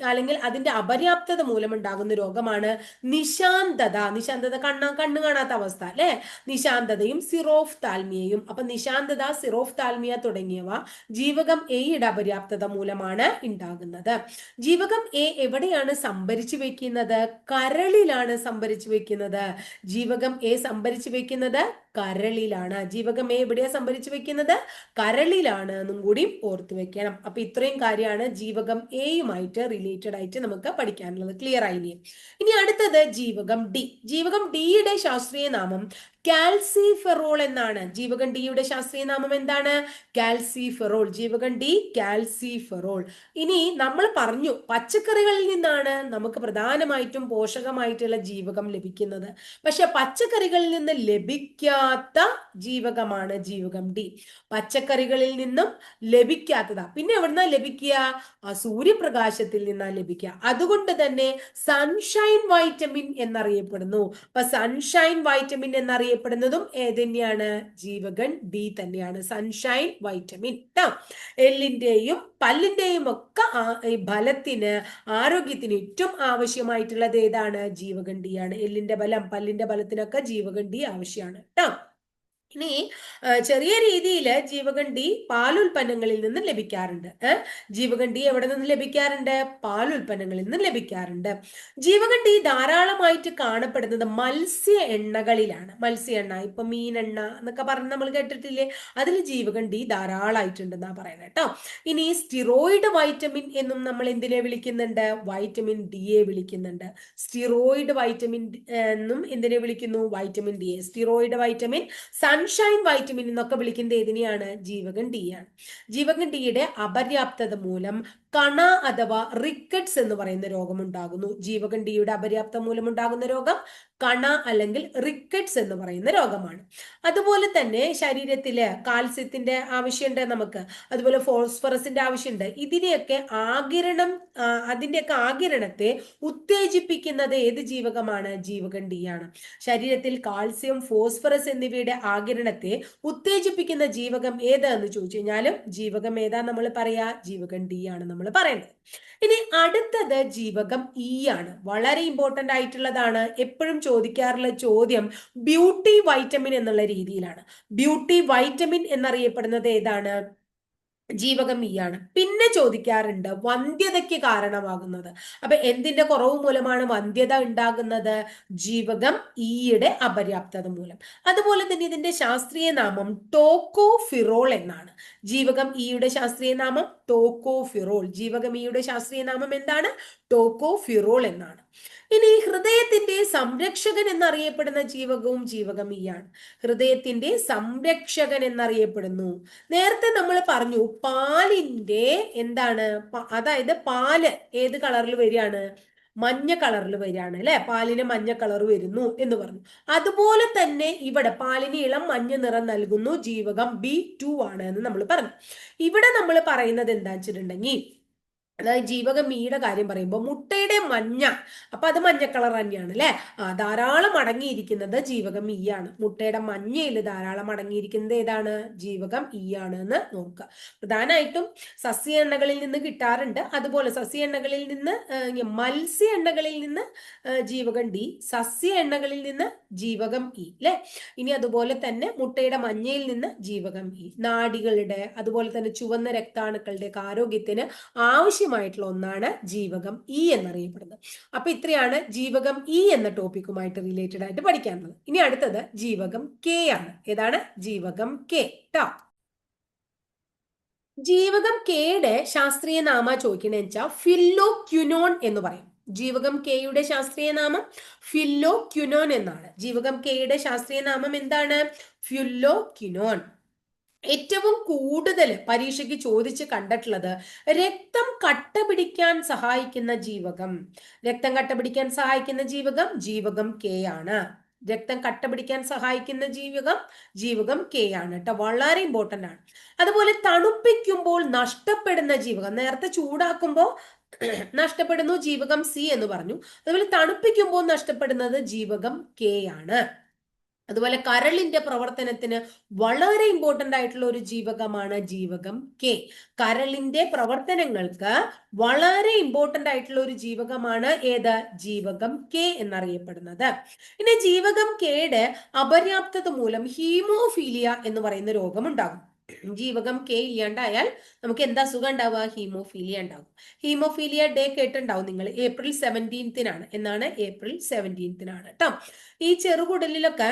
അല്ലെങ്കിൽ അതിന്റെ അപര്യാപ്തത മൂലമുണ്ടാകുന്ന രോഗമാണ് നിശാന്തത. നിശാന്തത കണ്ണ കണ്ണു കാണാത്ത അവസ്ഥ അല്ലെ? നിശാന്തതയും സിറോഫ് താൽമിയയും അപ്പൊ നിശാന്തത സിറോഫ് താൽമിയ തുടങ്ങിയവ ജീവകം എയുടെ അപര്യാപ്തത മൂലമാണ് ഉണ്ടാകുന്നത്. ജീവകം എ എവിടെയാണ് സംഭരിച്ചു വെക്കുന്നത്? കരളിലാണ് സംഭരിച്ചു വെക്കുന്നത്. ജീവകം എ സംഭരിച്ചു വെക്കുന്നത് കരളിലാണ്. ജീവകം എവിടെയാ സംഭരിച്ചു വെക്കുന്നത്? കരളിലാണ് എന്നും കൂടി ഓർത്തു വെക്കണം. അപ്പൊ ഇത്രയും കാര്യമാണ് ജീവകം എയുമായിട്ട് റിലേറ്റഡ് ആയിട്ട് നമുക്ക് പഠിക്കാനുള്ളത്. ക്ലിയർ ആയില്ലേ? ഇനി അടുത്തത് ജീവകം ഡി ജീവകം ഡിയുടെ ശാസ്ത്രീയ നാമം കാൽസിഫെറോൾ എന്നാണ്. ജീവകൻ ഡിയുടെ ശാസ്ത്രീയ നാമം എന്താണ്? കാൽസിഫെറോൾ. ജീവകൻ ഡി കാൽസിഫെറോൾ. ഇനി നമ്മൾ പറഞ്ഞു പച്ചക്കറികളിൽ നിന്നാണ് നമുക്ക് പ്രധാനമായിട്ടും പോഷകമായിട്ടുള്ള ജീവകം ലഭിക്കുന്നത്. പക്ഷെ പച്ചക്കറികളിൽ നിന്ന് ലഭിക്കാത്ത ജീവകമാണ് ജീവകം ഡി. പച്ചക്കറികളിൽ നിന്നും ലഭിക്കാത്തതാ. പിന്നെ എവിടുന്നാ ലഭിക്കുക? ആ സൂര്യപ്രകാശത്തിൽ നിന്നാണ് ലഭിക്കുക. അതുകൊണ്ട് തന്നെ സൺഷൈൻ വൈറ്റമിൻ എന്നറിയപ്പെടുന്നു. അപ്പൊ സൺഷൈൻ വൈറ്റമിൻ എന്നറിയ അറിയപ്പെടുന്നതും ഏതന്നെയാണ് ജീവകൺ ഡി തന്നെയാണ്. സൺഷൈൻ വൈറ്റമിൻ കേട്ടോ എല്ലിന്റെയും പല്ലിന്റെയും ഒക്കെ ഈ ആരോഗ്യത്തിന് ഏറ്റവും ആവശ്യമായിട്ടുള്ളത് ഏതാണ്? ജീവകണ്ഡിയാണ് എല്ലിന്റെ ബലം പല്ലിന്റെ ബലത്തിനൊക്കെ ജീവകണ്ഡി ആവശ്യമാണ്. കേട്ടോ ഇനി ചെറിയ രീതിയിൽ ജീവകണ്ഠി പാലുൽപ്പന്നങ്ങളിൽ നിന്ന് ലഭിക്കാറുണ്ട്. ജീവകണ്ഠി എവിടെ നിന്ന് ലഭിക്കാറുണ്ട്? പാലുൽപ്പന്നങ്ങളിൽ നിന്ന് ലഭിക്കാറുണ്ട്. ജീവകണ്ഠി ധാരാളമായിട്ട് കാണപ്പെടുന്നത് മത്സ്യ എണ്ണകളിലാണ്. മത്സ്യ എണ്ണ ഇപ്പൊ മീനെണ്ണ എന്നൊക്കെ പറഞ്ഞ് നമ്മൾ കേട്ടിട്ടില്ലേ? അതിൽ ജീവകണ്ഠി ധാരാളമായിട്ടുണ്ടെന്നാ പറയുന്നത് കേട്ടോ. ഇനി സ്റ്റിറോയിഡ് വൈറ്റമിൻ എന്നും നമ്മൾ എന്തിനെ വിളിക്കുന്നുണ്ട്? വൈറ്റമിൻ ഡി എ വിളിക്കുന്നുണ്ട്. സ്റ്റിറോയിഡ് വൈറ്റമിൻ എന്നും എന്തിനെ വിളിക്കുന്നു? Vitamin D A steroid vitamin sun sunshine vitamin എന്നൊക്കെ വിളിക്കുന്നത് ഏതിനെയാണ്? ജീവകൻ ഡി ആണ് ജീവകൻ ഡിയുടെ അപര്യാപ്തത മൂലം കണ അഥവാ റിക്കറ്റ്സ് എന്ന് പറയുന്ന രോഗം ഉണ്ടാകുന്നു അപര്യാപ്തം മൂലമുണ്ടാകുന്ന രോഗം കണ അല്ലെങ്കിൽ റിക്കറ്റ്സ് എന്ന് പറയുന്ന രോഗമാണ്. അതുപോലെ തന്നെ ശരീരത്തിൽ കാൽസ്യത്തിന്റെ ആവശ്യമുണ്ട് നമുക്ക്. അതുപോലെ ഫോസ്ഫറസിന്റെ ആവശ്യമുണ്ട്. ഇതിനെയൊക്കെ ആകിരണം അതിന്റെയൊക്കെ ആകിരണത്തെ ഉത്തേജിപ്പിക്കുന്നത് ഏത് ജീവകമാണ്? ആണ് ശരീരത്തിൽ കാൽസ്യം ഫോസ്ഫറസ് എന്നിവയുടെ ആകിരണത്തെ ഉത്തേജിപ്പിക്കുന്ന ജീവകം ഏതാന്ന് ചോദിച്ചു കഴിഞ്ഞാലും ജീവകം ഏതാ നമ്മൾ പറയാ? ജീവകൻ നമ്മൾ നമ്മൾ പറയുന്നത്. ഇനി അടുത്തത് ജീവകം ഇ ആണ്. വളരെ ഇമ്പോർട്ടന്റ് ആയിട്ടുള്ളതാണ്. എപ്പോഴും ചോദിക്കാറുള്ള ചോദ്യം ബ്യൂട്ടി വൈറ്റമിൻ എന്നുള്ള രീതിയിലാണ്. ബ്യൂട്ടി വൈറ്റമിൻ എന്നറിയപ്പെടുന്നത് ഏതാണ്? ജീവകം ഇ ആണ്. പിന്നെ ചോദിക്കാറുണ്ട് വന്ധ്യതയ്ക്ക് കാരണമാകുന്നത്. അപ്പൊ എന്തിന്റെ കുറവ് മൂലമാണ് വന്ധ്യത ഉണ്ടാകുന്നത്? ജീവകം ഇയുടെ അപര്യാപ്തത മൂലം. അതുപോലെ തന്നെ ഇതിന്റെ ശാസ്ത്രീയ നാമം ടോക്കോഫിറോൾ എന്നാണ്. ജീവകം ഇയുടെ ശാസ്ത്രീയ നാമം ടോക്കോഫിറോൾ ജീവകമിയുടെ ശാസ്ത്രീയ നാമം എന്താണ്? ടോക്കോഫിറോൾ എന്നാണ്. ഇനി ഹൃദയത്തിന്റെ സംരക്ഷകൻ എന്നറിയപ്പെടുന്ന ജീവകവും ജീവകമിയാണ് ഹൃദയത്തിന്റെ സംരക്ഷകൻ എന്നറിയപ്പെടുന്നു. നേരത്തെ നമ്മൾ പറഞ്ഞു പാലിന്റെ എന്താണ്? അതായത് പാൽ ഏത് കളറിൽ വരികയാണ്? മഞ്ഞ കളറിൽ വരികയാണ് അല്ലെ? പാലിന് മഞ്ഞ കളർ വരുന്നു എന്ന് പറഞ്ഞു. അതുപോലെ തന്നെ ഇവിടെ പാലിന് ഇളം മഞ്ഞ നിറം നൽകുന്നു ജീവകം ബി ടു ആണ് എന്ന് നമ്മൾ പറഞ്ഞു. ഇവിടെ നമ്മൾ പറയുന്നത് എന്താ വെച്ചിട്ടുണ്ടെങ്കിൽ അതായത് ജീവകം മീയുടെ കാര്യം പറയുമ്പോൾ മുട്ടയുടെ മഞ്ഞ. അപ്പൊ അത് മഞ്ഞ കളർ തന്നെയാണ് അല്ലെ? ആ ധാരാളം അടങ്ങിയിരിക്കുന്നത് ജീവകം ഈ ആണ്. മുട്ടയുടെ മഞ്ഞയിൽ ധാരാളം അടങ്ങിയിരിക്കുന്നത് ഏതാണ്? ജീവകം ഈ ആണ് എന്ന് നോക്കുക. പ്രധാനമായിട്ടും സസ്യ എണ്ണകളിൽ നിന്ന് കിട്ടാറുണ്ട്. അതുപോലെ സസ്യ എണ്ണകളിൽ നിന്ന് മത്സ്യ എണ്ണകളിൽ നിന്ന് ജീവകം ഡി. സസ്യ എണ്ണകളിൽ നിന്ന് ജീവകം ഇ അല്ലെ? ഇനി അതുപോലെ തന്നെ മുട്ടയുടെ മഞ്ഞയിൽ നിന്ന് ജീവകം ഇ. നാടികളുടെ അതുപോലെ തന്നെ ചുവന്ന രക്താണുക്കളുടെ ആരോഗ്യത്തിന് ആവശ്യം ആവശ്യമായിട്ടുള്ള ഒന്നാണ് ജീവകം ഇ എന്നറിയപ്പെടുന്നത്. അപ്പൊ ഇത്രയാണ് ജീവകം ഇ എന്ന ടോപ്പിക്കുമായിട്ട് റിലേറ്റഡ് ആയിട്ട് പഠിക്കാനുള്ളത് ഇനി അടുത്തത് ജീവകം കെ ആണ്. ഏതാണ്? ജീവകം കെ ട്ടോ. ജീവകം കെയുടെ ശാസ്ത്രീയ നാമ ചോദിക്കണേ വെച്ചാൽ ഫില്ലോ ക്യുനോൺ എന്ന് പറയും. ജീവകം കെയുടെ ശാസ്ത്രീയ നാമം ഫില്ലോ ക്യുനോൺ എന്നാണ്. ജീവകം കെയുടെ ശാസ്ത്രീയ നാമം എന്താണ്? ഫ്യുല്ലോ ക്യുനോൺ ഏറ്റവും കൂടുതൽ പരീക്ഷയ്ക്ക് ചോദിച്ച് കണ്ടിട്ടുള്ളത് രക്തം കട്ട പിടിക്കാൻ സഹായിക്കുന്ന ജീവകം. രക്തം കട്ട പിടിക്കാൻ സഹായിക്കുന്ന ജീവകം ജീവകം കെ ആണ്. രക്തം കട്ട പിടിക്കാൻ സഹായിക്കുന്ന ജീവകം ജീവകം കെ ആണ് കേട്ടോ. വളരെ ഇമ്പോർട്ടന്റ് ആണ്. അതുപോലെ തണുപ്പിക്കുമ്പോൾ നഷ്ടപ്പെടുന്ന ജീവകം. നേരത്തെ ചൂടാക്കുമ്പോൾ നഷ്ടപ്പെടുന്നു ജീവകം സി എന്ന് പറഞ്ഞു. അതുപോലെ തണുപ്പിക്കുമ്പോൾ നഷ്ടപ്പെടുന്നത് ജീവകം കെ ആണ്. അതുപോലെ കരളിന്റെ പ്രവർത്തനത്തിന് വളരെ ഇമ്പോർട്ടന്റ് ആയിട്ടുള്ള ഒരു ജീവകമാണ് ജീവകം കെ കരളിന്റെ പ്രവർത്തനങ്ങൾക്ക് വളരെ ഇമ്പോർട്ടന്റ് ആയിട്ടുള്ള ഒരു ജീവകമാണ് ഏത്? ജീവകം കെ എന്നറിയപ്പെടുന്നത്. പിന്നെ ജീവകം കെയുടെ അപര്യാപ്തത മൂലം ഹീമോഫീലിയ എന്ന് പറയുന്ന രോഗം ഉണ്ടാകും. ജീവകം കെ ഇല്ലാണ്ടായാൽ നമുക്ക് എന്താ സുഖം ഉണ്ടാവുക? ഹീമോഫീലിയ ഉണ്ടാകും. ഹീമോഫീലിയ ഡേ കേട്ടുണ്ടാവും നിങ്ങൾ. ഏപ്രിൽ സെവന്റീൻത്തിനാണ് എന്നാണ് ഏപ്രിൽ സെവന്റീൻത്തിനാണ് കേട്ടോ ഈ ചെറുകുടലിലൊക്കെ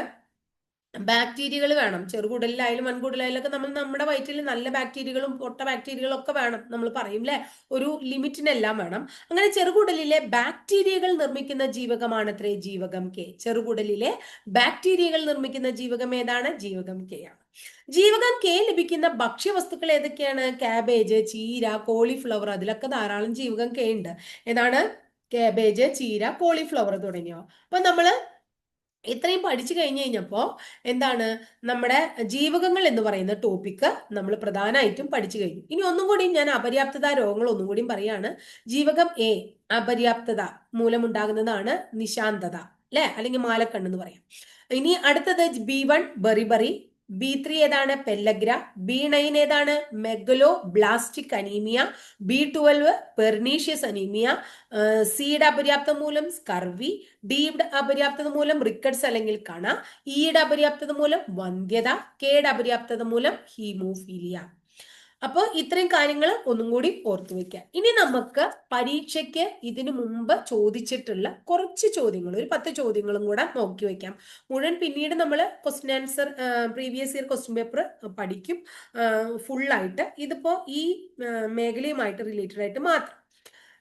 ബാക്ടീരിയകൾ വേണം. ചെറുകുടലിലായാലും വൻകുടലിലായാലും ഒക്കെ നമ്മൾ നമ്മുടെ വയറ്റിൽ നല്ല ബാക്ടീരിയകളും പൊട്ട ബാക്ടീരിയകളും ഒക്കെ വേണം നമ്മൾ പറയും അല്ലെ ഒരു ലിമിറ്റിനെല്ലാം വേണം. അങ്ങനെ ചെറുകുടലിലെ ബാക്ടീരിയകൾ നിർമ്മിക്കുന്ന ജീവകമാണ് അത്രേ ജീവകം കെ. ചെറുകുടലിലെ ബാക്ടീരിയകൾ നിർമ്മിക്കുന്ന ജീവകം ഏതാണ്? ജീവകം കെ ആണ്. ജീവകം കെ ലഭിക്കുന്ന ഭക്ഷ്യവസ്തുക്കൾ ഏതൊക്കെയാണ്? കാബേജ് ചീര കോളിഫ്ലവർ അതിലൊക്കെ ധാരാളം ജീവകം കെ ഉണ്ട്. ഏതാണ്? കാബേജ് ചീര കോളിഫ്ലവർ തുടങ്ങിയവ. അപ്പൊ നമ്മൾ ഇത്രയും പഠിച്ചു കഴിഞ്ഞു കഴിഞ്ഞപ്പോൾ എന്താണ്? നമ്മുടെ ജീവകങ്ങൾ എന്ന് പറയുന്ന ടോപ്പിക്ക് നമ്മൾ പ്രധാനമായിട്ടും പഠിച്ചു കഴിഞ്ഞു. ഇനി ഒന്നും കൂടി ഞാൻ അപര്യാപ്തത രോഗങ്ങൾ ഒന്നും കൂടി പറയാണ്. ജീവകം എ അപര്യാപ്തത മൂലമുണ്ടാകുന്നതാണ് നിശാന്തത അല്ലെ? അല്ലെങ്കിൽ മാലക്കണ്ണെന്ന് പറയാം. ഇനി അടുത്തത് B one beriberi B three ഏതാണ്? പെല്ലഗ്ര. ബി നയൻ ഏതാണ്? Megaloblastic anaemia B twelve pernicious anaemia സിയുടെ അപര്യാപ്തം മൂലം സ്കർവി ഡിയുടെ അപര്യാപ്തത മൂലം റിക്കറ്റ്സ് അല്ലെങ്കിൽ കണ. ഇയുടെ അപര്യാപ്തത മൂലം വന്ധ്യത. കെയുടെ അപര്യാപ്തത മൂലം ഹീമോഫീലിയ അപ്പോൾ ഇത്രയും കാര്യങ്ങൾ ഒന്നും കൂടി ഓർത്തു വെക്കാം. ഇനി നമുക്ക് പരീക്ഷയ്ക്ക് ഇതിനു മുമ്പ് ചോദിച്ചിട്ടുള്ള കുറച്ച് ചോദ്യങ്ങൾ ഒരു പത്ത് ചോദ്യങ്ങളും കൂടെ നോക്കി വെക്കാം. മുഴുവൻ പിന്നീട് നമ്മൾ question answer previous year question paper പഠിക്കും. ഫുള്ളായിട്ട് ഇതിപ്പോ ഈ മേഖലയുമായിട്ട് റിലേറ്റഡ് ആയിട്ട് മാത്രം.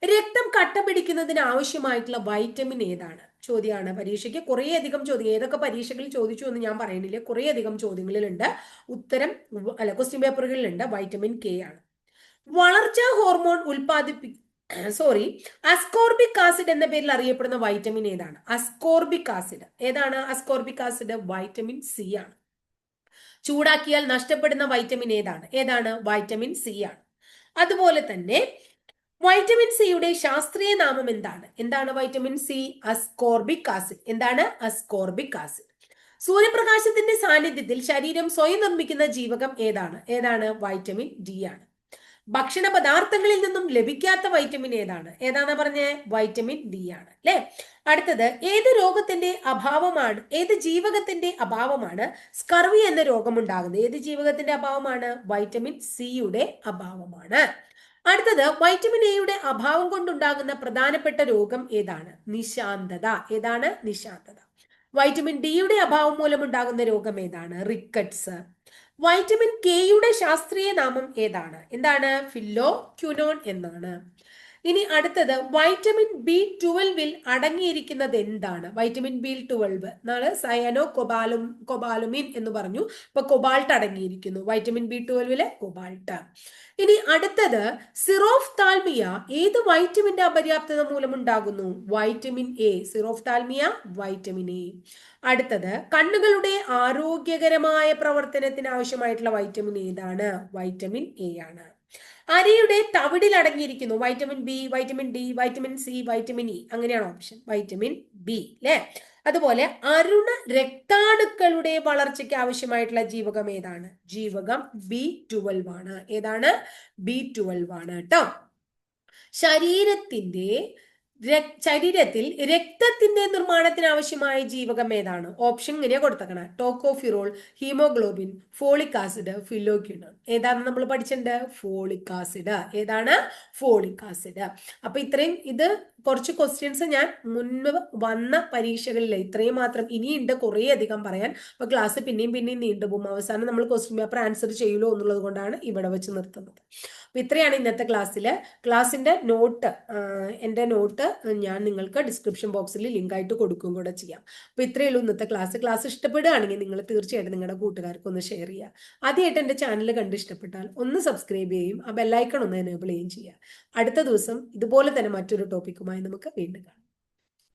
രക്തം കട്ട പിടിക്കുന്നതിന് ആവശ്യമായിട്ടുള്ള വൈറ്റമിൻ ഏതാണ്? ചോദ്യമാണ് പരീക്ഷയ്ക്ക്. കുറേയധികം ചോദ്യം ഏതൊക്കെ പരീക്ഷകളിൽ ചോദിച്ചു എന്ന് ഞാൻ പറയുന്നില്ല. കുറേയധികം ചോദ്യങ്ങളിലുണ്ട്. ഉത്തരം അല്ല ക്വസ്റ്റ്യൻ പേപ്പറുകളിലുണ്ട് വൈറ്റമിൻ കെ ആണ്. വളർച്ചാ ഹോർമോൺ ഉൽപ്പാദിപ്പി സോറി അസ്കോർബിക് ആസിഡ് എന്ന പേരിൽ അറിയപ്പെടുന്ന വൈറ്റമിൻ ഏതാണ്? അസ്കോർബിക് ആസിഡ് ഏതാണ് അസ്കോർബിക് ആസിഡ് വൈറ്റമിൻ സി ആണ്. ചൂടാക്കിയാൽ നഷ്ടപ്പെടുന്ന വൈറ്റമിൻ ഏതാണ്? ഏതാണ്? വൈറ്റമിൻ സി ആണ്. അതുപോലെ തന്നെ വൈറ്റമിൻ സിയുടെ ശാസ്ത്രീയ നാമം എന്താണ്? എന്താണ് വൈറ്റമിൻ സി അസ്കോർബിക് ആസിഡ് എന്താണ്? അസ്കോർബിക് ആസിഡ് സൂര്യപ്രകാശത്തിന്റെ സാന്നിധ്യത്തിൽ ശരീരം സ്വയം നിർമ്മിക്കുന്ന ജീവകം ഏതാണ്? ഏതാണ്? വൈറ്റമിൻ ഡി ആണ്. ഭക്ഷണ പദാർത്ഥങ്ങളിൽ നിന്നും ലഭിക്കാത്ത വൈറ്റമിൻ ഏതാണ്? ഏതാണെന്ന് പറഞ്ഞ? വൈറ്റമിൻ ഡി ആണ് അല്ലെ? അടുത്തത് ഏത് രോഗത്തിന്റെ അഭാവമാണ് ഏത് ജീവകത്തിന്റെ അഭാവമാണ് സ്കർവി എന്ന രോഗം ഉണ്ടാകുന്നത് ഏത് ജീവകത്തിന്റെ അഭാവമാണ്? വൈറ്റമിൻ സിയുടെ അഭാവമാണ്. അടുത്തത് വൈറ്റമിൻ എയുടെ അഭാവം കൊണ്ടുണ്ടാകുന്ന പ്രധാനപ്പെട്ട രോഗം ഏതാണ്? നിശാന്തത. ഏതാണ്? നിശാന്തത. വൈറ്റമിൻ ഡിയുടെ അഭാവം മൂലമുണ്ടാകുന്ന രോഗം ഏതാണ്? റിക്കറ്റ്സ് വൈറ്റമിൻ കെയുടെ ശാസ്ത്രീയ നാമം ഏതാണ്? എന്താണ്? ഫില്ലോ ക്യുനോൺ എന്നാണ്. ഇനി അടുത്തത് വൈറ്റമിൻ ബി ട്വൽവിൽ അടങ്ങിയിരിക്കുന്നത് എന്താണ്? വൈറ്റമിൻ ബി ട്വൽവ് നാളെ സയനോ കൊബാലും കൊബാലുമിൻ എന്ന് പറഞ്ഞു. ഇപ്പൊ കൊബാൾട്ട് അടങ്ങിയിരിക്കുന്നു. വൈറ്റമിൻ ബി ട്വൽവിലെ കൊബാൾട്ട് ഇനി അടുത്തത് സിറോഫ് താൽമിയ ഏത് വൈറ്റമിന്റെ അപര്യാപ്തത മൂലം ഉണ്ടാകുന്നു vitamin A xerophthalmia vitamin A അടുത്തത് കണ്ണുകളുടെ ആരോഗ്യകരമായ പ്രവർത്തനത്തിന് ആവശ്യമായിട്ടുള്ള വൈറ്റമിൻ ഏതാണ്? വൈറ്റമിൻ എ ആണ്. അരിയുടെ തവിടിൽ അടങ്ങിയിരിക്കുന്നു. Vitamin B vitamin D vitamin C vitamin E അങ്ങനെയാണ് ഓപ്ഷൻ വൈറ്റമിൻ ബി അല്ലെ അതുപോലെ അരുണ രക്താണുക്കളുടെ വളർച്ചയ്ക്ക് ആവശ്യമായിട്ടുള്ള ജീവകം ഏതാണ്? ജീവകം ബി ട്വൽവ് ആണ്. ഏതാണ്? ബി ട്വൽവ് ആണ് കേട്ടോ ശരീരത്തിന്റെ ശരീരത്തിൽ രക്തത്തിന്റെ നിർമ്മാണത്തിന് ആവശ്യമായ ജീവകം ഏതാണ്? ഓപ്ഷൻ ഇങ്ങനെ കൊടുത്തേക്കണ. Tocopherol haemoglobin folic acid phylloquinone ഏതാണ് നമ്മൾ പഠിച്ചിട്ടുണ്ട് ഫോളിക് ആസിഡ് ഏതാണ്? ഫോളിക് ആസിഡ് അപ്പൊ ഇത്രയും ഇത് കുറച്ച് ക്വസ്റ്റ്യൻസ് ഞാൻ മുൻപ് വന്ന പരീക്ഷകളിൽ ഇത്രയും മാത്രം ഇനിയുണ്ട് കുറേ അധികം പറയാൻ. അപ്പൊ ക്ലാസ് പിന്നെയും പിന്നെയും നീണ്ടുപോകും. അവസാനം നമ്മൾ ക്വസ്റ്റ്യൻ പേപ്പർ ആൻസർ ചെയ്യുമല്ലോ എന്നുള്ളത് കൊണ്ടാണ് ഇവിടെ വെച്ച് നിർത്തുന്നത്. അപ്പൊ ഇത്രയാണ് ഇന്നത്തെ ക്ലാസ്സിൽ ക്ലാസ്സിന്റെ നോട്ട് എന്റെ നോട്ട് ഞാൻ നിങ്ങൾക്ക് ഡിസ്ക്രിപ്ഷൻ ബോക്സിൽ ലിങ്ക് ആയിട്ട് കൊടുക്കുകയും കൂടെ ചെയ്യാം. അപ്പൊ ഇത്രയേ ഉള്ളൂ ഇന്നത്തെ ക്ലാസ് ക്ലാസ് ഇഷ്ടപ്പെടുകയാണെങ്കിൽ നിങ്ങൾ തീർച്ചയായിട്ടും നിങ്ങളുടെ കൂട്ടുകാർക്ക് ഒന്ന് ഷെയർ ചെയ്യുക. ആദ്യമായിട്ട് എന്റെ ചാനൽ കണ്ട് ഇഷ്ടപ്പെട്ടാൽ ഒന്ന് സബ്സ്ക്രൈബ് ചെയ്യും ആ ബെല്ലൈക്കൺ ഒന്ന് എനേബിൾ ചെയ്യുകയും ചെയ്യുക. അടുത്ത ദിവസം ഇതുപോലെ തന്നെ മറ്റൊരു ടോപ്പിക്കുമായി നമുക്ക് വീണ്ടും കാണാം.